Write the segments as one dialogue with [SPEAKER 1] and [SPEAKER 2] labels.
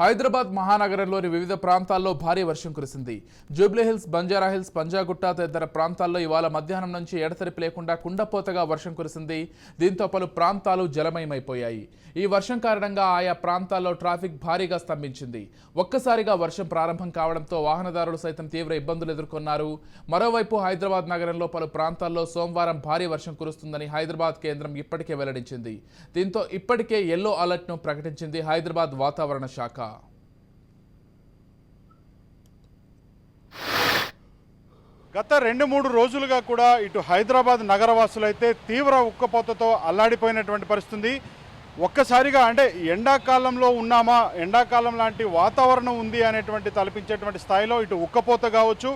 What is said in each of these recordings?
[SPEAKER 1] హైదరాబాద్ మహానగరంలోని వివిధ ప్రాంతాల్లో భారీ వర్షం కురిసింది. జూబ్లీహిల్స్ బంజారాహిల్స్ పంజాగుట్ట తదితర ప్రాంతాల్లో ఇవాళ మధ్యాహ్నం నుంచి ఎడతెరిపి లేకుండా కుండపోతగా వర్షం కురిసింది. దీంతో పలు ప్రాంతాలు జలమయమైపోయాయి. ఈ వర్షం కారణంగా ఆయా ప్రాంతాల్లో ట్రాఫిక్ భారీగా స్తంభించింది. ఒక్కసారిగా వర్షం ప్రారంభం కావడంతో వాహనదారులు సైతం తీవ్ర ఇబ్బందులు ఎదుర్కొన్నారు. మరోవైపు హైదరాబాద్ నగరంలో పలు ప్రాంతాల్లో సోమవారం భారీ వర్షం కురుస్తుందని హైదరాబాద్ కేంద్రం ఇప్పటికే వెల్లడించింది. దీంతో ఇప్పటికే ఎల్లో అలర్ట్ను ప్రకటించింది హైదరాబాద్ వాతావరణ శాఖ.
[SPEAKER 2] గత రెండు మూడు రోజులుగా కూడా ఇటు హైదరాబాద్ నగరవాసులైతే తీవ్ర ఉక్కపోతతో అల్లాడిపోయినటువంటి పరిస్థితి ఒక్కసారిగా అంటే ఎండాకాలంలో ఉన్నామా ఎండాకాలం లాంటి వాతావరణం ఉంది అనేటువంటి తలపించేటువంటి స్థాయిలో ఇటు ఉక్కపోత కావచ్చు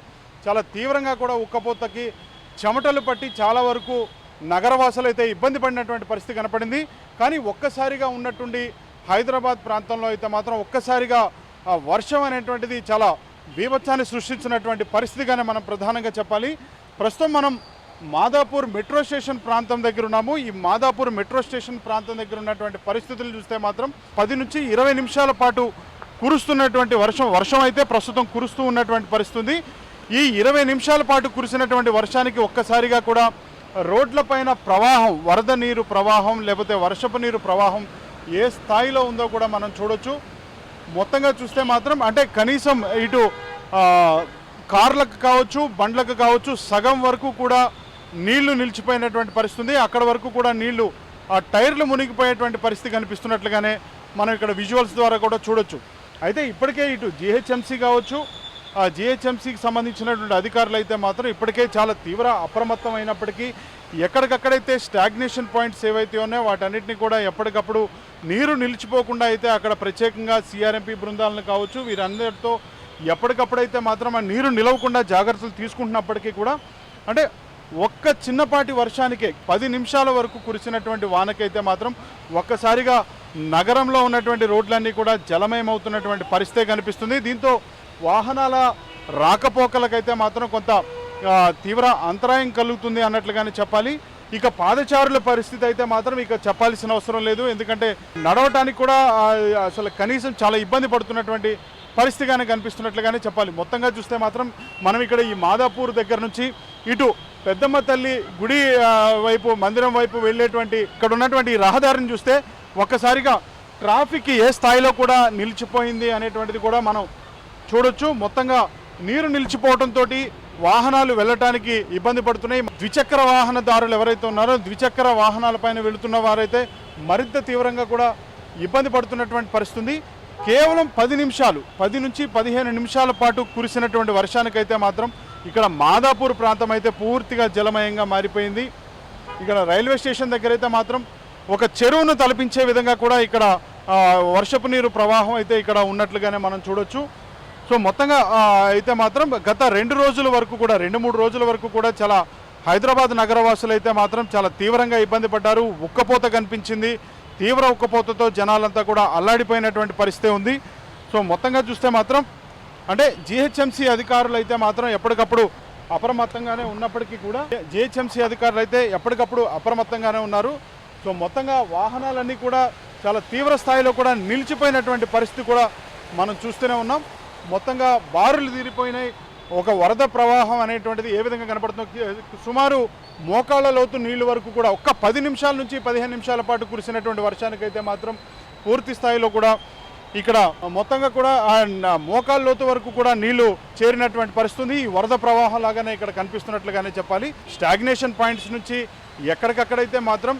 [SPEAKER 2] చాలా తీవ్రంగా కూడా ఉక్కపోతకి చెమటలు పట్టి చాలా వరకు నగరవాసులు అయితే ఇబ్బంది పడినటువంటి పరిస్థితి కనపడింది. కానీ ఒక్కసారిగా ఉన్నట్టుండి హైదరాబాద్ ప్రాంతంలో అయితే మాత్రం ఒక్కసారిగా ఆ వర్షం అనేటువంటిది చాలా బీభత్సాన్ని సృష్టించినటువంటి పరిస్థితిగానే మనం ప్రధానంగా చెప్పాలి. ప్రస్తుతం మనం మాదాపూర్ మెట్రో స్టేషన్ ప్రాంతం దగ్గర ఉన్నాము. ఈ మాదాపూర్ మెట్రో స్టేషన్ ప్రాంతం దగ్గర ఉన్నటువంటి పరిస్థితులు చూస్తే మాత్రం పది నుంచి ఇరవై నిమిషాల పాటు కురుస్తున్నటువంటి వర్షం వర్షం అయితే ప్రస్తుతం కురుస్తూ ఉన్నటువంటి పరిస్థితి ఈ ఇరవై నిమిషాల పాటు కురిసినటువంటి వర్షానికి ఒక్కసారిగా కూడా రోడ్లపైన ప్రవాహం వరద నీరు ప్రవాహం లేకపోతే వర్షపు నీరు ప్రవాహం ఏ స్థాయిలో ఉందో కూడా మనం చూడొచ్చు. మొత్తంగా చూస్తే మాత్రం అంటే కనీసం ఇటు కార్లకు కావచ్చు బండ్లకు కావచ్చు సగం వరకు కూడా నీళ్ళు నిలిచిపోయినటువంటి పరిస్థితి ఉంది అక్కడ వరకు కూడా నీళ్ళు ఆ టైర్లు మునిగిపోయేటువంటి పరిస్థితి కనిపిస్తున్నట్లుగానే మనం ఇక్కడ విజువల్స్ ద్వారా కూడా చూడొచ్చు. అయితే ఇప్పటికే ఇటు జిహెచ్ఎంసీ కావచ్చు జిహెచ్ఎంసీకి సంబంధించినటువంటి అధికారులు అయితే మాత్రం ఇప్పటికే చాలా తీవ్ర అప్రమత్తం అయినప్పటికీ ఎక్కడికక్కడైతే స్టాగ్నేషన్ పాయింట్స్ ఏవైతే ఉన్నాయో వాటన్నిటిని కూడా ఎప్పటికప్పుడు నీరు నిలిచిపోకుండా అయితే అక్కడ ప్రత్యేకంగా సిఆర్ఎంపీ బృందాలను కావచ్చు వీరందరితో ఎప్పటికప్పుడైతే మాత్రం ఆ నీరు నిలవకుండా జాగ్రత్తలు తీసుకుంటున్నప్పటికీ కూడా అంటే ఒక్క చిన్నపాటి వర్షానికే పది నిమిషాల వరకు కురిసినటువంటి వానకైతే మాత్రం ఒక్కసారిగా నగరంలో ఉన్నటువంటి రోడ్లన్నీ కూడా జలమయమవుతున్నటువంటి పరిస్థితి కనిపిస్తుంది. దీంతో వాహనాల రాకపోకలకైతే మాత్రం కొంత తీవ్ర అంతరాయం కలుగుతుంది అన్నట్లుగానే చెప్పాలి. ఇక పాదచారుల పరిస్థితి అయితే మాత్రం ఇక చెప్పాల్సిన అవసరం లేదు. ఎందుకంటే నడవటానికి కూడా అసలు కనీసం చాలా ఇబ్బంది పడుతున్నటువంటి పరిస్థితిగానే కనిపిస్తున్నట్లుగానే చెప్పాలి. మొత్తంగా చూస్తే మాత్రం మనం ఇక్కడ ఈ మాదాపూర్ దగ్గర నుంచి ఇటు పెద్దమ్మ తల్లి గుడి వైపు మందిరం వైపు వెళ్ళేటువంటి ఇక్కడ ఉన్నటువంటి రహదారిని చూస్తే ఒక్కసారిగా ట్రాఫిక్ ఏ స్థాయిలో కూడా నిలిచిపోయింది అనేటువంటిది కూడా మనం చూడొచ్చు. మొత్తంగా నీరు నిలిచిపోవడంతో వాహనాలు వెళ్ళటానికి ఇబ్బంది పడుతున్నాయి. ద్విచక్ర వాహనదారులు ఎవరైతే ఉన్నారో ద్విచక్ర వాహనాలపైన వెళుతున్న వారైతే మరింత తీవ్రంగా కూడా ఇబ్బంది పడుతున్నటువంటి పరిస్థితి కేవలం పది నిమిషాలు పది నుంచి పదిహేను నిమిషాల పాటు కురిసినటువంటి వర్షానికైతే మాత్రం ఇక్కడ మాదాపూర్ ప్రాంతం అయితే పూర్తిగా జలమయంగా మారిపోయింది. ఇక్కడ రైల్వే స్టేషన్ దగ్గర అయితే మాత్రం ఒక చెరువును తలపించే విధంగా కూడా ఇక్కడ వర్షపు నీరు ప్రవాహం అయితే ఇక్కడ ఉన్నట్లుగానే మనం చూడొచ్చు. సో మొత్తంగా అయితే మాత్రం గత రెండు రోజుల వరకు కూడా రెండు మూడు రోజుల వరకు కూడా చాలా హైదరాబాద్ నగరవాసులు అయితే మాత్రం చాలా తీవ్రంగా ఇబ్బంది పడ్డారు. ఉక్కపోత కనిపించింది. తీవ్ర ఉక్కపోతతో జనాలంతా కూడా అల్లాడిపోయినటువంటి పరిస్థితి ఉంది. సో మొత్తంగా చూస్తే మాత్రం అంటే జిహెచ్ఎంసీ అధికారులు అయితే మాత్రం ఎప్పటికప్పుడు అప్రమత్తంగానే ఉన్నప్పటికీ కూడా జిహెచ్ఎంసీ అధికారులు అయితే ఎప్పటికప్పుడు అప్రమత్తంగానే ఉన్నారు. సో మొత్తంగా వాహనాలన్నీ కూడా చాలా తీవ్ర స్థాయిలో కూడా నిలిచిపోయినటువంటి పరిస్థితి కూడా మనం చూస్తూనే ఉన్నాం. మొత్తంగా బారులు తీరిపోయినాయి. ఒక వరద ప్రవాహం అనేటువంటిది ఏ విధంగా కనపడుతుందో సుమారు మోకాళ్ళ లోతు నీళ్ళు వరకు కూడా ఒక్క పది నిమిషాల నుంచి పదిహేను నిమిషాల పాటు కురిసినటువంటి వర్షానికైతే మాత్రం పూర్తి స్థాయిలో కూడా ఇక్కడ మొత్తంగా కూడా మోకాళ్ళ లోతు వరకు కూడా నీళ్ళు చేరినటువంటి పరిస్థితుంది ఈ వరద ప్రవాహం లాగానే ఇక్కడ కనిపిస్తున్నట్లుగానే చెప్పాలి. స్టాగ్నేషన్ పాయింట్స్ నుంచి ఎక్కడికక్కడైతే మాత్రం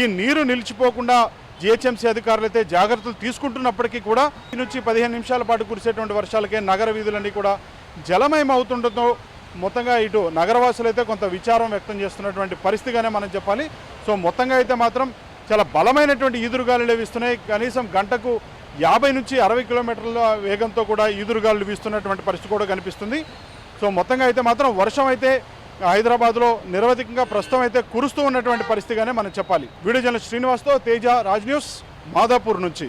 [SPEAKER 2] ఈ నీరు నిలిచిపోకుండా జిహెచ్ఎంసీ అధికారులు అయితే జాగ్రత్తలు తీసుకుంటున్నప్పటికీ కూడా ఈ నుంచి పదిహేను నిమిషాల పాటు కురిసేటువంటి వర్షాలకే నగర వీధులన్నీ కూడా జలమయం అవుతుండటంతో మొత్తంగా ఇటు నగరవాసులు అయితే కొంత విచారం వ్యక్తం చేస్తున్నటువంటి పరిస్థితిగానే మనం చెప్పాలి. సో మొత్తంగా అయితే మాత్రం చాలా బలమైనటువంటి ఈదురుగాలు వీస్తున్నాయి. కనీసం గంటకు యాభై నుంచి అరవై కిలోమీటర్ల వేగంతో కూడా ఈదురుగాలు వీస్తున్నటువంటి పరిస్థితి కూడా కనిపిస్తుంది. సో మొత్తంగా అయితే మాత్రం వర్షం అయితే హైదరాబాద్లో నిరవధికంగా ప్రస్తుతం అయితే కురుస్తూ ఉన్నటువంటి పరిస్థితిగానే మనం చెప్పాలి. వీడియో జర్నలిస్ట్ శ్రీనివాస్తో తేజ రాజ్ న్యూస్ మాదాపూర్ నుంచి.